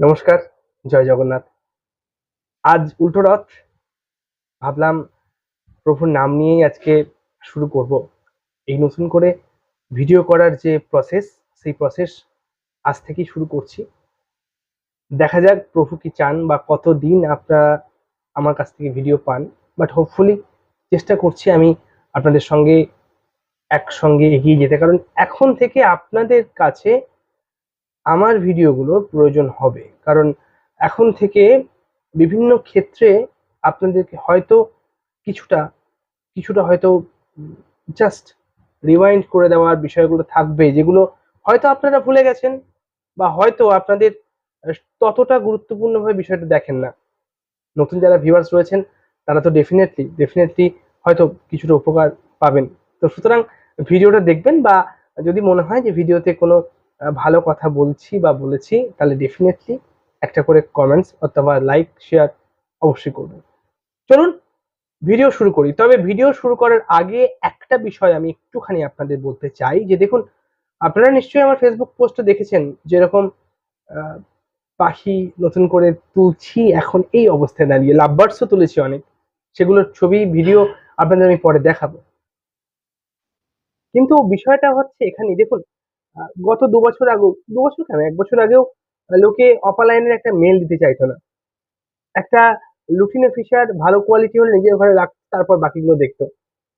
নমস্কার, জয় জগন্নাথ। আজ উল্টো রথ, ভাবলাম প্রভুর নাম নিয়েই আজকে শুরু করব। এই নতুন করে ভিডিও করার যে প্রসেস সেই প্রসেস আজ থেকেই শুরু করছি। দেখা যাক প্রভু কি চান বা কত দিন আপনারা আমার কাছ থেকে ভিডিও পান। বাট হোপফুলি চেষ্টা করছি আমি আপনাদের সঙ্গে একসঙ্গে এগিয়ে যেতে। কারণ এখন থেকে আপনাদের কাছে আমার ভিডিওগুলোর প্রয়োজন হবে। কারণ এখন থেকে বিভিন্ন ক্ষেত্রে আপনাদেরকে হয়তো কিছুটা কিছুটা হয়তো জাস্ট রিমাইন্ড করে দেওয়ার বিষয়গুলো থাকবে, যেগুলো হয়তো আপনারা ভুলে গেছেন বা হয়তো আপনাদের ততটা গুরুত্বপূর্ণভাবে বিষয়টা দেখেন না। নতুন যারা ভিউয়ার্স রয়েছেন, তারা তো ডেফিনেটলি ডেফিনেটলি হয়তো কিছুটা উপকার পাবেন। তো সুতরাং ভিডিওটা দেখবেন বা যদি মনে হয় যে ভিডিওতে কোনো ভালো কথা বলছি বা বলেছি, তাহলে ডেফিনেটলি একটা করে কমেন্টস অথবা লাইক শেয়ার অবশ্যই করবেন। চলুন ভিডিও শুরু করি। তবে ভিডিও শুরু করার আগে একটা বিষয় আমি একটুখানি আপনাদের বলতে চাই, যে দেখুন, আপনারা নিশ্চয়ই আমার ফেসবুক পোস্টে দেখেছেন, যেরকম পাখি নতুন করে তুলছি, এখন এই অবস্থায় দাঁড়িয়ে লাভবার্ডসও তুলেছি অনেক। সেগুলোর ছবি ভিডিও আপনাদের আমি পরে দেখাবো। কিন্তু বিষয়টা হচ্ছে এখানে দেখুন গত দু বছর আগেও, দু বছর কেন? এক বছর আগেও লোকে অপালাইনের একটা মেল দিতে চাইতো না। একটা লুটিনো ফিশার ভালো কোয়ালিটি হলে নিজের ঘরে রাখতো তারপর বাকিগুলো দেখতো।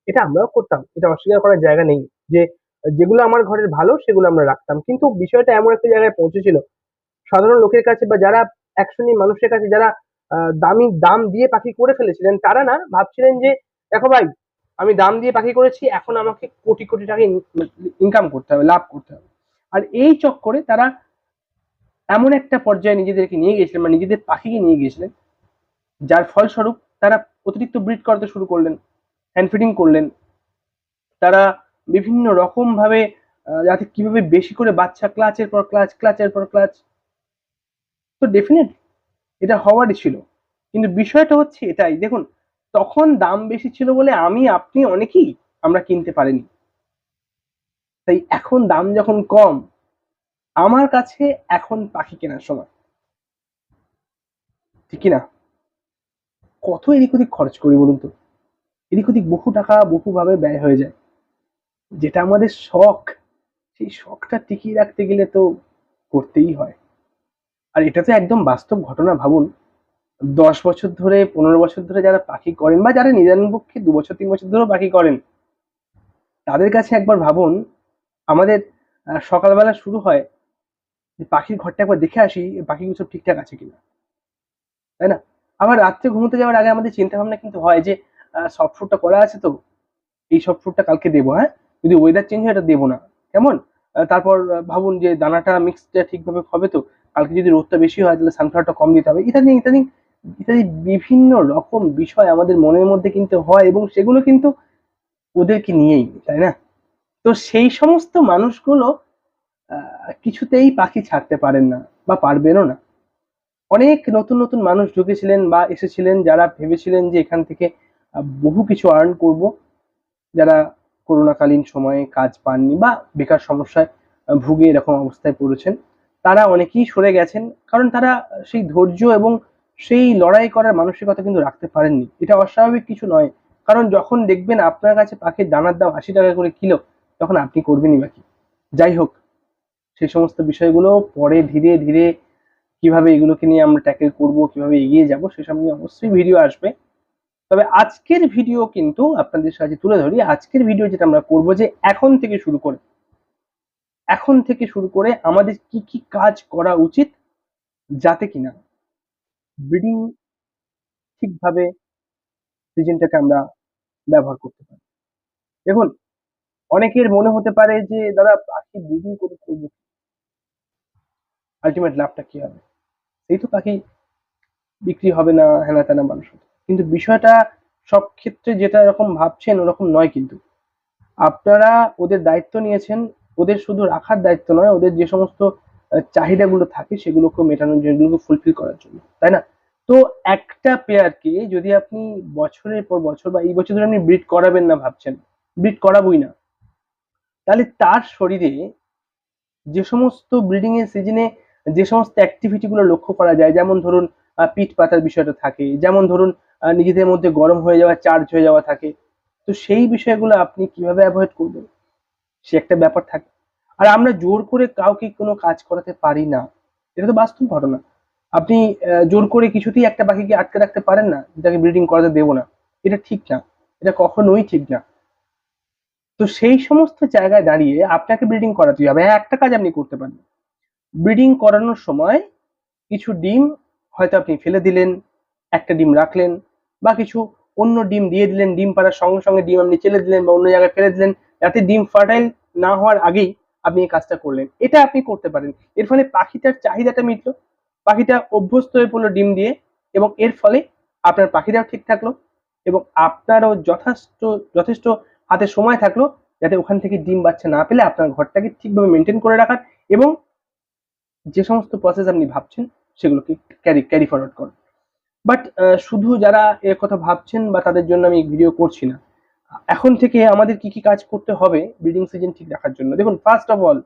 এটা আমরাও করতাম, এটা অস্বীকার করার জায়গা নেই যে, যেগুলো আমার ঘরের ভালো, সেগুলো আমরা রাখতাম। কিন্তু বিষয়টা এমন একটা জায়গায় পৌঁছেছিল। সাধারণ লোকের কাছে বা যারা এক শ্রেণির মানুষের কাছে যারা দামি দাম দিয়ে পাখি করে ফেলেছিলেন, তারা না ভাবছিলেন যে, দেখো ভাই আমি দাম দিয়ে পাখি করেছি, এখন আমাকে কোটি কোটি টাকা ইনকাম করতে হবে, লাভ করতে হবে। আর এই চক্করে তারা এমন একটা পর্যায়ে নিজেদেরকে নিয়ে গিয়েছিলেন মানে নিজেদের পাখিকে নিয়ে গিয়েছিলেন, যার ফলস্বরূপ তারা অতিরিক্ত ব্রিড করতে শুরু করলেন হ্যান্ড ফিডিং করলেন। তারা বিভিন্ন রকম ভাবে যাতে কীভাবে বেশি করে বাচ্চা ক্লাচের পর ক্লাচ, ক্লাচের পর ক্লাচ। তো ডেফিনেট এটা হওয়ারই ছিল। কিন্তু বিষয়টা হচ্ছে এটাই, দেখুন তখন দাম বেশি ছিল বলে আমি, আপনি অনেকেই আমরা কিনতে পারিনি। তাই এখন দাম যখন কম, আমার কাছে এখন পাখি কেনার সময়। ঠিক না কত এদিক ওদিক খরচ করি বলুন তো? এদিক ওদিক বহু টাকা বহুভাবে ব্যয় হয়ে যায়। যেটা আমাদের শখ, সেই শখটা টিকিয়ে রাখতে গেলে তো করতেই হয়। আর এটা তো একদম বাস্তব ঘটনা, ভাবুন। দশ বছর ধরে, পনেরো বছর ধরে যারা পাখি করেন বা যারা নিজান পক্ষে দু বছর, তিন বছর ধরেও পাখি করেন, তাদের কাছে একবার ভাবুন, আমাদের সকালবেলা শুরু হয় যে পাখির ঘরটা একবার দেখে আসি পাখিগুলো সব ঠিকঠাক আছে কিনা। তাই না? আবার রাত্রে ঘুমোতে যাওয়ার আগে আমাদের চিন্তা ভাবনা কিন্তু হয় যে সফট ফুডটা করা আছে তো, এই সফট ফুডটা কালকে দেবো হ্যাঁ? যদি ওয়েদার চেঞ্জ হয় এটা দেবো না। কেমন? তারপর ভাবুন যে দানাটা মিক্সটা ঠিকভাবে হবে তো, কালকে যদি রোদটা বেশি হয় তাহলে সানফ্লাওয়ারটা কম দিতে হবে ইত্যাদি ইত্যাদি ইত্যাদি বিভিন্ন রকম বিষয় আমাদের মনের মধ্যে কিন্তু হয় এবং সেগুলো কিন্তু ওদেরকে নিয়েই, তাই না? তো সেই সমস্ত মানুষগুলো কিছুতেই পাখি ছাড়তে পারেন না বা পারবেনও না। অনেক নতুন নতুন মানুষ ঢুকেছিলেন বা এসেছিলেন যারা ভেবেছিলেন যে এখান থেকে বহু কিছু আর্ন করব। যারা করোনাকালীন সময়ে কাজ পাননি বা বেকার সমস্যায় ভুগে এরকম অবস্থায় পড়েছেন, তারা অনেকেই সরে গেছেন। কারণ তারা সেই ধৈর্য এবং সেই লড়াই করার মানসিকতা কিন্তু রাখতে পারেননি। এটা অস্বাভাবিক কিছু নয়। কারণ যখন দেখবেন আপনার কাছে পাখির দানার দাম আশি টাকা করে কিলো, তখন আপনি করবেনই বাকি যাই হোক, সেই সমস্ত বিষয়গুলো পরে ধীরে ধীরে কীভাবে এগুলোকে নিয়ে আমরা ট্যাকেল করব, কীভাবে এগিয়ে যাব, সেসব নিয়ে অবশ্যই ভিডিও আসবে। তবে আজকের ভিডিও কিন্তু আপনাদের সাথে তুলে ধরি। আজকের ভিডিও যেটা আমরা করব যে এখন থেকে শুরু করে। এখন থেকে শুরু করে আমাদের কি কি কাজ করা উচিত, যাতে কিনা ব্রিডিং ঠিকভাবে সিজনটাকে আমরা ব্যবহার করতে পারি। দেখুন, অনেকের মনে হতে পারে যে, দাদা, পাখি ব্রিডিং করে করব আলটিমেট লাভটা কি হবে? এই তো পাখি বিক্রি হবে না, হেনা তেনা মানুষ কিন্তু বিষয়টা সব ক্ষেত্রে যেটা এরকম ভাবছেন, ওরকম নয় কিন্তু। আপনারা ওদের দায়িত্ব নিয়েছেন, ওদের শুধু রাখার দায়িত্ব নয়, ওদের যে সমস্ত চাহিদাগুলো থাকে, সেগুলোকে মেটানোর জন্য ফুলফিল করার জন্য। তাই না? তো একটা পেয়ারকে যদি আপনি বছরের পর বছর বা এই বছর ধরে আপনি ব্রিড করাবেন না ভাবছেন ব্রিড করাবই না, তাহলে তার শরীরে যে সমস্ত ব্রিডিং এর সিজনে যে সমস্ত অ্যাক্টিভিটি গুলো লক্ষ্য করা যায়, যেমন ধরুন পিঠ পাতার বিষয়টা থাকে, যেমন ধরুন নিজেদের মধ্যে গরম হয়ে যাওয়া চার্জ হয়ে যাওয়া থাকে, তো সেই বিষয়গুলো আপনি কীভাবে অ্যাভয়েড করবেন? সে একটা ব্যাপার থাকে। আর আমরা জোর করে কাউকে কোনো কাজ করাতে পারি না, এটা তো বাস্তব ঘটনা। আপনি জোর করে কিছুতেই একটা পাখিকে আটকে রাখতে পারেন না, যাকে ব্রিডিং করাতে দেবো না। এটা ঠিক না। এটা কখনোই ঠিক না। তো সেই সমস্ত জায়গায় দাঁড়িয়ে আপনাকে ব্রিডিং করাতেই হবে। একটা কাজ আপনি করতে পারেন। ব্রিডিং করানোর সময় কিছু ডিম হয়তো আপনি ফেলে দিলেন, একটা ডিম রাখলেন, বা কিছু অন্য ডিম দিয়ে দিলেন, ডিম পাড়ার সঙ্গে সঙ্গে ডিম আপনি চেলে দিলেন বা অন্য জায়গায় ফেলে দিলেন, যাতে ডিম ফার্টাইল না হওয়ার আগেই আপনি এই কাজটা করলেন। এটা আপনি করতে পারেন। এর ফলে পাখিটার চাহিদাটা মিটলো। পাখিটা অভ্যস্ত হয়ে পড়ল ডিম দিয়ে এবং এর ফলে আপনার পাখিটাও ঠিক থাকল এবং আপনারও যথেষ্ট যথেষ্ট হাতে সময় থাকল যাতে ওখান থেকে ডিম বাচ্চা না পেলে আপনার ঘরটাকে ঠিকভাবে মেনটেন করে রাখার এবং যে সমস্ত প্রসেস আপনি ভাবছেন সেগুলোকে ক্যারি ক্যারি ফরওয়ার্ড করেন। বাট শুধু যারা এর কথা ভাবছেন বা তাদের জন্য আমি ভিডিও করছি না, এখন থেকে আমাদের কি কি কাজ করতে হবে ব্রিডিং সিজন ঠিক রাখার জন্য। দেখুন ফার্স্ট অফ অল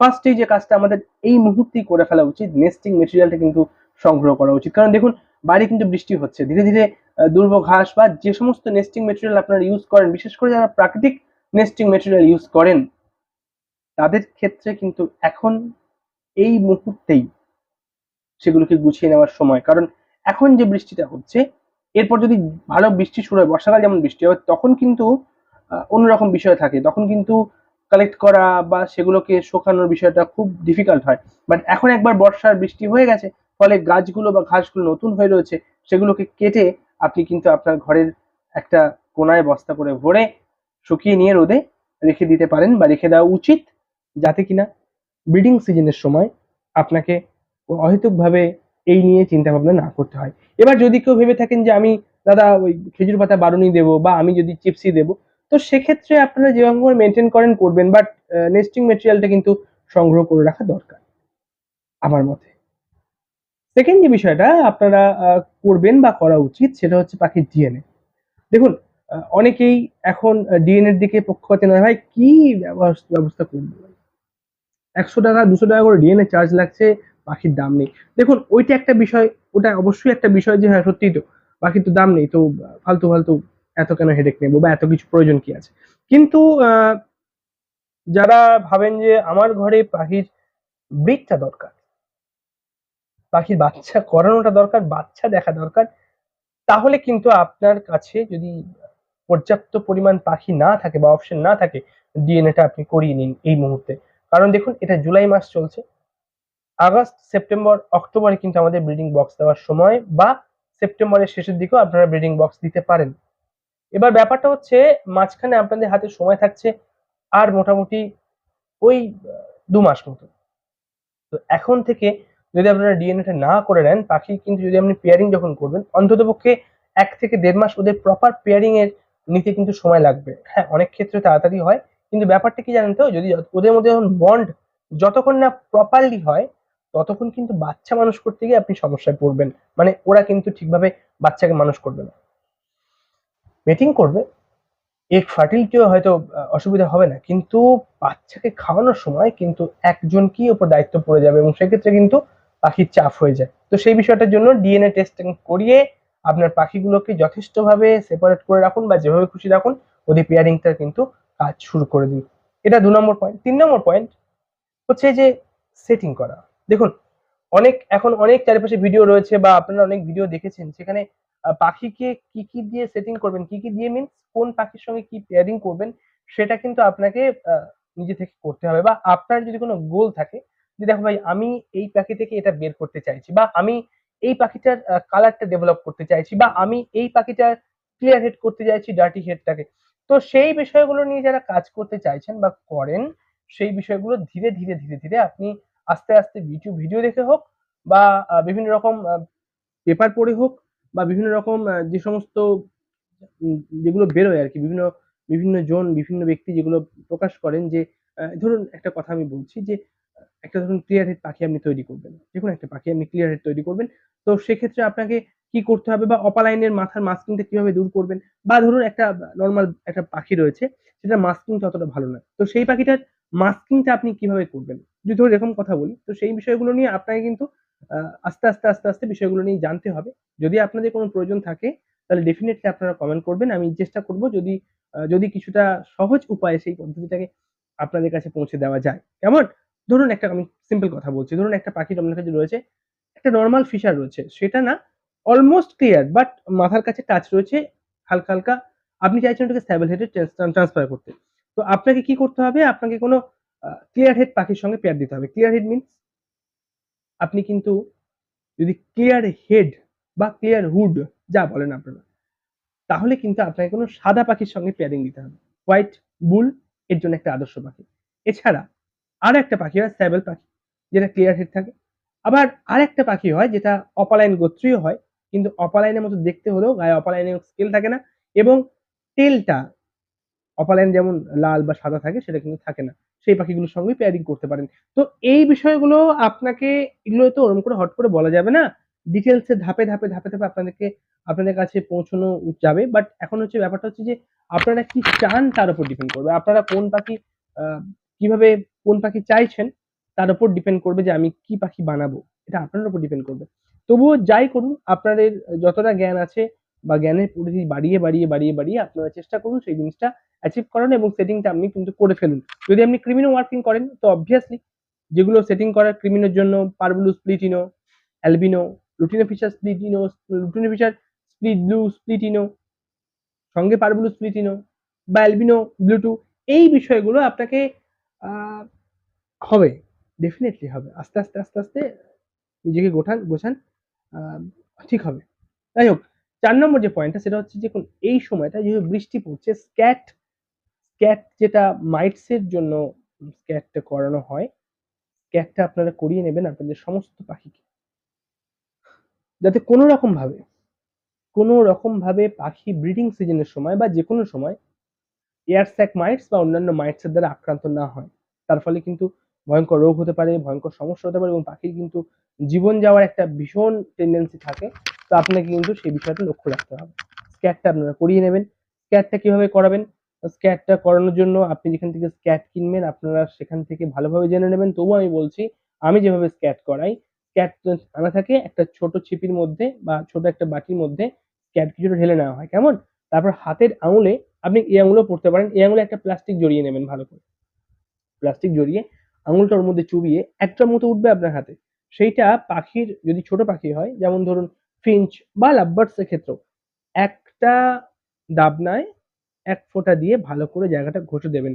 ফার্স্টেই যে কাজটা আমাদের এই মুহূর্তেই করে ফেলা উচিত নেস্টিং মেটেরিয়ালটা কিন্তু সংগ্রহ করা উচিত। কারণ দেখুন বাইরে কিন্তু বৃষ্টি হচ্ছে। ধীরে ধীরে দুর্ব ঘাস বা যে সমস্ত নেস্টিং মেটেরিয়াল আপনারা ইউজ করেন, বিশেষ করে যারা প্রাকৃতিক নেস্টিং মেটেরিয়াল ইউজ করেন, তাদের ক্ষেত্রে কিন্তু এখন এই মুহূর্তেই সেগুলোকে গুছিয়ে নেওয়ার সময়। কারণ এখন যে বৃষ্টিটা হচ্ছে, এরপর যদি ভালো বৃষ্টি শুরু হয়, বর্ষাকাল যেমন বৃষ্টি হয়, তখন কিন্তু অন্যরকম বিষয় থাকে। তখন কিন্তু কালেক্ট করা বা সেগুলোকে শোকানোর বিষয়টা খুব ডিফিকাল্ট হয়। বাট এখন একবার বর্ষার বৃষ্টি হয়ে গেছে, ফলে গাছগুলো বা ঘাসগুলো নতুন হয়ে রয়েছে, সেগুলোকে কেটে আপনি কিন্তু আপনার ঘরের একটা কোনায় বস্তা করে ভরে শুকিয়ে নিয়ে রোদে রেখে দিতে পারেন বা রেখে দেওয়া উচিত যাতে কিনা ব্রিডিং সিজনের সময় আপনাকে অহেতুকভাবে এই নিয়ে চিন্তা ভাবনা না করতে হয়। এবার যদি কেউ ভেবে থাকেন যে আমি, দাদা, ওই খেজুর পাতা বারুনি দেবো বা আমি যদি চিপসি দেবো তো সেক্ষেত্রে আপনারা করে মেনটেন করেন, করবেন বাট নেস্টিং মেটেরিয়ালটা কিন্তু সংগ্রহ করে রাখা দরকার, আমার মতে। সেকেন্ড যে বিষয়টা আপনারা করবেন বা করা উচিত সেটা হচ্ছে পাখির ডিএনএ দেখুন অনেকেই এখন ডিএনএর দিকে পক্ষপাতে নয় ভাই কি ব্যবস- ব্যবস্থা করব। একশো টাকা, দুশো টাকা করে ডিএনএ চার্জ লাগছে, পাখির দাম নেই। দেখুন, ওইটা একটা বিষয়, ওটা অবশ্যই একটা বিষয় যে হ্যাঁ সত্যিই তো, পাখির তো দাম নেই, তো ফালতু ফালতু এত কেন হেডেক নেব বা এত কিছু প্রয়োজন কি আছে? কিন্তু যারা ভাবেন যে আমার ঘরে পাখির ব্রিডটা দরকার, পাখির বাচ্চা করানোটা দরকার, বাচ্চা দেখা দরকার, তাহলে কিন্তু আপনার কাছে যদি পর্যাপ্ত পরিমাণ পাখি না থাকে বা অপশন না থাকে ডিএনএটা আপনি করিয়ে নিন এই মুহূর্তে। কারণ দেখুন, এটা জুলাই মাস চলছে। আগস্ট, সেপ্টেম্বর, অক্টোবরে কিন্তু আমাদের ব্রিডিং বক্স দেওয়ার সময় বা সেপ্টেম্বরের শেষের দিকেও আপনারা ব্রিডিং বক্স দিতে পারেন। এবার ব্যাপারটা হচ্ছে মাঝখানে আপনাদের হাতে সময় থাকছে আর মোটামুটি ওই দু মাস মতো। তো এখন থেকে যদি আপনারা ডিএনএটা না করে নেন পাখি কিন্তু যদি আপনি পেয়ারিং যখন করবেন অন্ততপক্ষে এক থেকে দেড় মাস ওদের প্রপার পেয়ারিং এর নিতে কিন্তু সময় লাগবে। হ্যাঁ অনেক ক্ষেত্রে তাড়াতাড়ি হয়, কিন্তু ব্যাপারটা কি জানেন তো? যদি ওদের মধ্যে যখন বন্ড যতক্ষণ না প্রপারলি হয়, ততক্ষণ কিন্তু বাচ্চা মানুষ করতে গিয়ে আপনি সমস্যায় পড়বেন। মানে ওরা কিন্তু ঠিকভাবে বাচ্চাকে মানুষ করবে না। মেটিং করবে এগ ফার্টিলিটিও হয়তো অসুবিধা হবে না। কিন্তু বাচ্চাকে খাওয়ানোর সময় কিন্তু একজনকেই ওপর দায়িত্ব পড়ে যাবে এবং সেক্ষেত্রে কিন্তু পাখির চাপ হয়ে যায়। তো সেই বিষয়টার জন্য ডিএনএ টেস্টিং করিয়ে আপনার পাখিগুলোকে যথেষ্টভাবে সেপারেট করে রাখুন বা যেভাবে খুশি রাখুন, ওদের পেয়ারিংটা কিন্তু কাজ শুরু করে দিন। এটা দু নম্বর পয়েন্ট তিন নম্বর পয়েন্ট হচ্ছে যে সেটিং করা। দেখুন, অনেক, এখন অনেক চারিপাশে ভিডিও রয়েছে বা আপনারা অনেক ভিডিও দেখেছেন, সেখানে পাখিকে কি কি দিয়ে সেটিং করবেন, কি কি দিয়ে মিনস কোন পাখির সঙ্গে কি পেয়ারিং করবেন, সেটা কিন্তু আপনাকে নিজে থেকে করতে হবে বা আপনার যদি কোনো গোল থাকে যে দেখো ভাই আমি এই পাখি থেকে এটা বের করতে চাইছি বা আমি এই পাখিটার কালারটা ডেভেলপ করতে চাইছি বা আমি এই পাখিটার ক্লিয়ার হেড করতে চাইছি ডার্টি হেডটাকে তো সেই বিষয়গুলো নিয়ে যারা কাজ করতে চাইছেন বা করেন, সেই বিষয়গুলো ধীরে ধীরে ধীরে ধীরে আপনি আস্তে আস্তে ইউটিউব ভিডিও দেখে হোক বা বিভিন্ন রকম পেপার পড়ে হোক বা বিভিন্ন রকম যে সমস্ত যেগুলো বেরোয় আর কি বিভিন্ন বিভিন্ন জন, বিভিন্ন ব্যক্তি যেগুলো প্রকাশ করেন যে ধরুন একটা কথা আমি বলছি যে, একটা ধরুন ক্লিয়ার হেড পাখি আপনি তৈরি করবেন, যে কোনো একটা পাখি আপনি ক্লিয়ার হেড তৈরি করবেন, তো সেক্ষেত্রে আপনাকে কি করতে হবে বা অপালাইনের মাথার মাস্কিংটা কীভাবে দূর করবেন, বা ধরুন একটা নর্মাল একটা পাখি রয়েছে, সেটা মাস্কিংটা অতটা ভালো না, তো সেই পাখিটার মাস্কিংটা আপনি কীভাবে করবেন? যদি ধরুন এরকম কথা বলি, তো সেই বিষয়গুলো নিয়ে আপনাকে কিন্তু আস্তে আস্তে আস্তে আস্তে বিষয়গুলো নিয়ে জানতে হবে। যদি আপনাদের কোনো প্রয়োজন থাকে, তাহলে ডেফিনেটলি আপনারা কমেন্ট করবেন। আমি চেষ্টা করব যদি যদি কিছুটা সহজ উপায়ে সেই পদ্ধতিটাকে আপনাদের কাছে পৌঁছে দেওয়া যায়। কেমন? ধরুন একটা আমি সিম্পল কথা বলছি। ধরুন একটা পাখির আপনার কাছে রয়েছে, একটা নর্মাল ফিশার রয়েছে। সেটা না অলমোস্ট ক্লিয়ার বাট মাথার কাছে টাচ রয়েছে হালকা হালকা। আপনি চাইছেন ওটাকে স্ট্যাবল হেডে ট্রান্সফার করতে। তো আপনাকে কি করতে হবে? আপনাকে কোনো ক্লিয়ার হেড পাখির সঙ্গে পেয়ার দিতে হবে। ক্লিয়ার হেড মিনস আপনি কিন্তু যদি ক্লিয়ার হেড বা ক্লিয়ার হুড যা বলেন আপনারা, তাহলে কিন্তু আপনাকে কোনো সাদা পাখির সঙ্গে পেয়ারিং দিতে হবে। হোয়াইট বুল এর জন্য একটা আদর্শ পাখি। এছাড়া আর একটা পাখি হয় স্যাবেল পাখি, যেটা ক্লিয়ার হেড থাকে। আবার আর একটা পাখি হয়, যেটা অপালাইন গোত্রীয় হয়, কিন্তু অপালাইনের মতো দেখতে হলেও গায়ে অপালাইনে স্কেল থাকে না এবং টেলটা অপালাইন যেমন লাল বা সাদা থাকে, সেটা কিন্তু থাকে না। সেই পাখিগুলোর সঙ্গে পেয়ারিং করতে পারেন। তো এই বিষয়গুলো আপনাকে এগুলো তো ওরকম করে হট করে বলা যাবে না। ডিটেলসে ধাপে ধাপে ধাপে ধাপে আপনাদেরকে, আপনাদের কাছে পৌঁছানো যাবে। বাট এখন হচ্ছে ব্যাপারটা হচ্ছে যে, আপনারা কি চান তার উপর ডিপেন্ড করবে? আপনারা কোন পাখি কীভাবে কোন পাখি চাইছেন তার উপর ডিপেন্ড করবে যে আমি কি পাখি বানাবো? এটা আপনার উপর ডিপেন্ড করবে। তবুও যাই করুন, আপনাদের যতটা জ্ঞান আছে বা জ্ঞানের পরিধি বাড়িয়ে বাড়িয়ে বাড়িয়ে বাড়িয়ে আপনারা চেষ্টা করুন সেই জিনিসটা অ্যাচিভ করান এবং সেটিংটা আপনি কিন্তু করে ফেলুন। যদি আপনি ক্রিমিনো ওয়ার্কিং করেন, তো অবভিয়াসলি যেগুলো সেটিং করার ক্রিমিনোর জন্য parblue split ino albino lutino feature split ino lutino feature split blue split ino সঙ্গে পারবুলু স্প্লিটিনো বা অ্যালবিনো ব্লুটু এই বিষয়গুলো আপনাকে হবে ডেফিনেটলি হবে। আস্তে আস্তে আস্তে আস্তে নিজেকে গোঠান, গোছান ঠিক হবে। যাই হোক চার নম্বর যে পয়েন্টটা সেটা হচ্ছে যে এই সময়টা যেহেতু বৃষ্টি পড়ছে স্ক্যাট স্ক্যাট যেটা মাইটসের জন্য স্ক্যাটটা করানো হয় স্ক্যাটটা আপনারা করিয়ে নেবেন আপনাদের সমস্ত পাখিকে। যাতে কোনো রকম ভাবে, কোনো রকম ভাবে পাখি ব্রিডিং সিজনের সময় বা যে কোনো সময় এয়ার স্যাক মাইটস বা অন্যান্য মাইটসের দ্বারা আক্রান্ত না হয়। তার ফলে কিন্তু ভয়ঙ্কর রোগ হতে পারে, ভয়ঙ্কর সমস্যা হতে পারে এবং পাখির কিন্তু জীবন যাওয়ার একটা ভীষণ টেন্ডেন্সি থাকে। তো আপনাকে কিন্তু সেই বিষয়টা লক্ষ্য রাখতে হবে। স্ক্যাটটা আপনারা করিয়ে নেবেন। স্ক্যাটটা কীভাবে করাবেন? স্ক্যাটটা করানোর জন্য আপনি যেখান থেকে স্ক্যাট কিনবেন, আপনারা সেখান থেকে ভালোভাবে জেনে নেবেন। তবুও আমি বলছি, আমি যেভাবে স্ক্যাট করাই স্ক্যাট আনা থাকে একটা ছোট ছিপির মধ্যে বা ছোট একটা বাটির মধ্যে স্ক্যাট কিছুটা ঢেলে নেওয়া হয়। কেমন? তারপর হাতের আঙুলে আপনি এই আঙুলও পড়তে পারেন। এই আঙুলে একটা প্লাস্টিক জড়িয়ে নেবেন ভালো করে। প্লাস্টিক জড়িয়ে আঙুলটা ওর মধ্যে চুবিয়ে একটার মতো উঠবে আপনার হাতে। সেইটা পাখির, যদি ছোট পাখি হয়, যেমন ধরুন ফিঞ্চ বা লাভবার্ডস এর ক্ষেত্রেও, একটা দাবনায় এক ফোঁটা দিয়ে ভালো করে জায়গাটা ঘষে দেবেন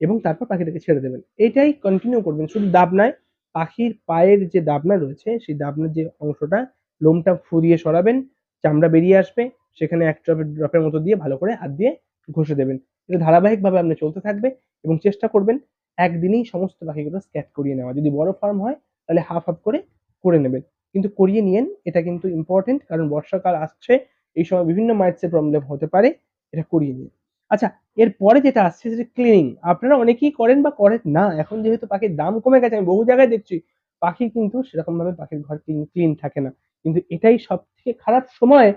এবং তারপর পাখিটাকে ছেড়ে দেবেন। এটাই কন্টিনিউ করবেন। শুধু দাবনায়, পাখির পায়ের যে দাবনা রয়েছে, সেই দাবনার যে অংশটা, লোমটা ফুরিয়ে সরাবেন, চামড়া বেরিয়ে আসবে, সেখানে এক ড্রপের ড্রপের মতো দিয়ে ভালো করে হাত দিয়ে ঘষে দেবেন। এটা ধারাবাহিকভাবে আপনার চলতে থাকবে এবং চেষ্টা করবেন একদিনেই সমস্ত পাখিগুলো স্ক্যাট করিয়ে নেওয়া। যদি বড় ফার্ম হয়, তাহলে হাফ হাফ করে করে নেবেন। কিন্তু করিয়ে নিয়েন, এটা কিন্তু ইম্পর্টেন্ট কারণ বর্ষাকাল আসছে, এই সময় বিভিন্ন মাইটসের প্রবলেম হতে পারে, এটা করিয়ে নিন। আচ্ছা এরপরে যেটা আসছে সেটা ক্লিনিং আপনারা অনেকেই করেন বা করেন না, এখন যেহেতু পাখির দাম কমে গেছে, আমি বহু জায়গায় দেখছি, পাখি কিন্তু সেরকম ভাবে পাখির ঘর ক্লিন ক্লিন থাকে না। কিন্তু এটাই সব থেকে খারাপ সময়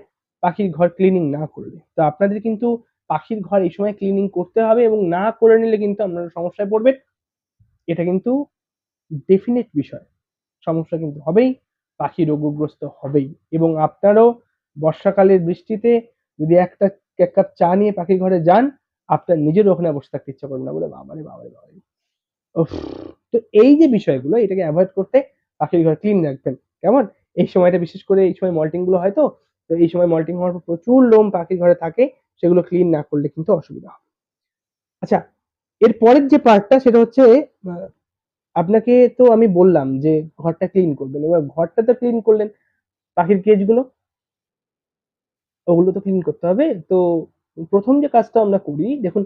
পাখির ঘর ক্লিনিং না করলে। তো আপনাদের কিন্তু পাখির ঘর এই সময় ক্লিনিং করতে হবে এবং না করে নিলে কিন্তু আপনারা সমস্যায় পড়বেন। এটা কিন্তু ডেফিনেট বিষয়। সমস্যা কিন্তু হবেই, পাখি রোগগ্রস্ত হবেই। এবং আপনারও বর্ষাকালের বৃষ্টিতে যদি একটা এক কাপ চা নিয়ে পাখির ঘরে যান, আপনার নিজের ওখানে বসে থাকতে ইচ্ছা করবে না। বলে, বাবারে বাবারে বাবারে। তো এই যে বিষয়গুলো, এটাকে অ্যাভয়েড করতে পাখির ঘর ক্লিন রাখবেন। কেমন? এই সময়টা বিশেষ করে এই সময় মল্টিংগুলো হয় তো তো এই সময় মল্টিং হওয়ার পর প্রচুর লোম পাখির ঘরে থাকে, সেগুলো ক্লিন না করলে কিন্তু অসুবিধা হবে। আচ্ছা এর পরের যে পার্টটা সেটা হচ্ছে আপনাকে তো আমি বললাম যে ঘরটা ক্লিন করবেন। এবার ঘরটা তো ক্লিন করলেন পাখির কেজগুলো ওগুলো তো ক্লিন করতে হবে। তো প্রথম যে কাজটা আমরা করি, দেখুন,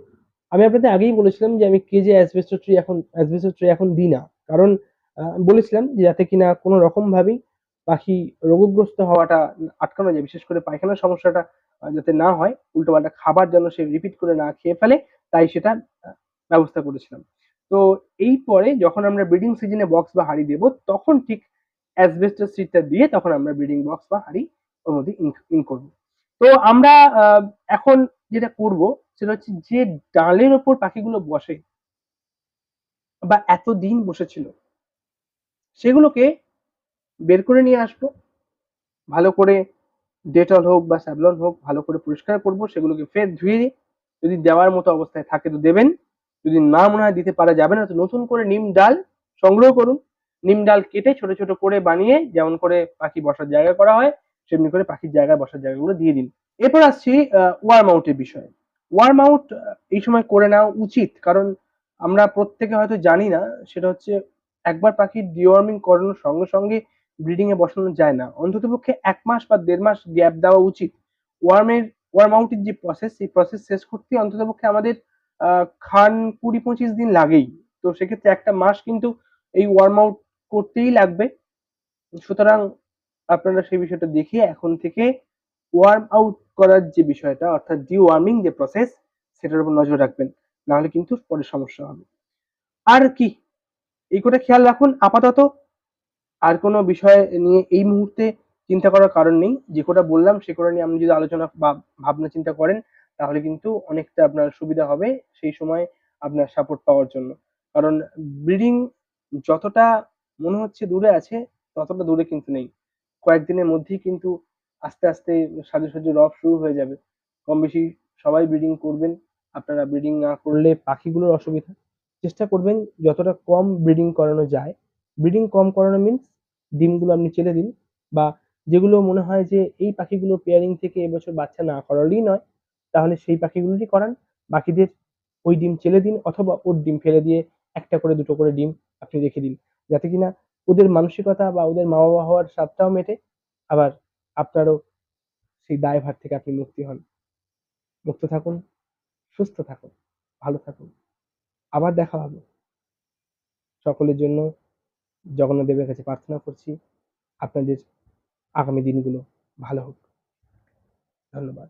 আমি আপনাদের আগেই বলেছিলাম যে আমি কেজে অ্যাসবেস্টর ট্রি এখন অ্যাসবেস্টর ট্রি এখন দিই না। কারণ বলেছিলাম যে যাতে কিনা কোনো রকম ভাবেই পাখি রোগগ্রস্ত হওয়াটা আটকানো যায়, বিশেষ করে পায়খানার সমস্যাটা যাতে না হয়, উল্টোপাল্টা খাবার যেন সে রিপিট করে না খেয়ে ফেলে, তাই সেটা ব্যবস্থা করেছিলাম। তো এই পরে যখন আমরা ব্রিডিং সিজনে বক্স বা হাড়ি দেবো, তখন ঠিক অ্যাসবেস্টর সিটটা দিয়ে তখন আমরা ব্রিডিং বক্স বা হাড়ি ওর মধ্যে ইন করব। তো আমরা এখন যেটা করব, সেটা হচ্ছে যে ডালের ওপর পাখিগুলো বসে বা এতদিন বসেছিল, সেগুলোকে বের করে নিয়ে আসব। ভালো করে ডেটল হোক বা স্যাভলন হোক, ভালো করে পরিষ্কার করব, সেগুলোকে ফের ধুয়ে যদি দেওয়ার মতো অবস্থায় থাকে তো দেবেন। যদি না মনে হয় দিতে পারা যাবে না তো নতুন করে নিম ডাল সংগ্রহ করুন। নিম ডাল কেটে ছোট ছোট করে বানিয়ে যেমন করে পাখি বসার জায়গা করা হয় সেমনি করে পাখির জায়গায় বসার জায়গাগুলো দিয়ে দিন। এরপর আসছি ওয়ার্ম আউটের বিষয়ে। ওয়ার্ম আউট এই সময় করে নেওয়া উচিত কারণ আমরা প্রত্যেকে হয়তো জানি না সেটা হচ্ছে একবার পাখির ডিওয়ার্মিং করানোর সঙ্গে সঙ্গে ব্রিডিং এ বসানো যায় না। অন্ততপক্ষে এক মাস বা দেড় মাস গ্যাপ দেওয়া উচিত। ওয়ার্মের ওয়ার্ম আউটের যে প্রসেস সেই প্রসেস শেষ করতে অন্ততপক্ষে আমাদের আহ, খান কুড়ি পঁচিশ দিন লাগেই। তো সেক্ষেত্রে একটা মাস কিন্তু এই ওয়ার্ম আউট করতেই লাগবে। সুতরাং আপনারা সেই বিষয়টা দেখে এখন থেকে ওয়ার্ম আউট করার যে বিষয়টা, অর্থাৎ ডি ওয়ার্মিং যে প্রসেস সেটার উপর নজর রাখবেন। নাহলে কিন্তু পরে সমস্যা হবে। আর কি? এই করে খেয়াল রাখুন। আপাতত আর কোনো বিষয় নিয়ে এই মুহূর্তে চিন্তা করার কারণ নেই। যে কটা বললাম, সে কটা নিয়ে আপনি যদি আলোচনা বা ভাবনা চিন্তা করেন তাহলে কিন্তু অনেকটা আপনার সুবিধা হবে সেই সময় আপনার সাপোর্ট পাওয়ার জন্য। কারণ ব্রিডিং যতটা মনে হচ্ছে দূরে আছে, ততটা দূরে কিন্তু নেই। কয়েকদিনের মধ্যেই কিন্তু আস্তে আস্তে সাজু সাজু রব শুরু হয়ে যাবে। কম বেশি সবাই ব্রিডিং করবেন, আপনারা ব্রিডিং না করলে পাখিগুলোর অসুবিধা। চেষ্টা করবেন যতটা কম ব্রিডিং করানো যায়। ব্রিডিং কম করানো মিন্স ডিমগুলো আপনি ছেড়ে দিন বা যেগুলো মনে হয় যে এই পাখিগুলো পেয়ারিং থেকে এবছর বাচ্চা না করালেই নয় তাহলে সেই পাখিগুলোরই করান? বাকিদের ওই ডিম ছেড়ে দিন অথবা ওর ডিম ফেলে দিয়ে একটা করে, দুটো করে ডিম আপনি রেখে দিন। যাতে কিনা ওদের মানসিকতা বা ওদের মা বাবা হওয়ার স্বাদটাও মেটে, আবার আপনারও সেই দায়ভার থেকে আপনি মুক্তি হন। মুক্ত থাকুন, সুস্থ থাকুন, ভালো থাকুন। আবার দেখা হবে। সকলের জন্য জগন্নাথ দেবের কাছে প্রার্থনা করছি, আপনাদের আগামী দিনগুলো ভালো হোক। ধন্যবাদ।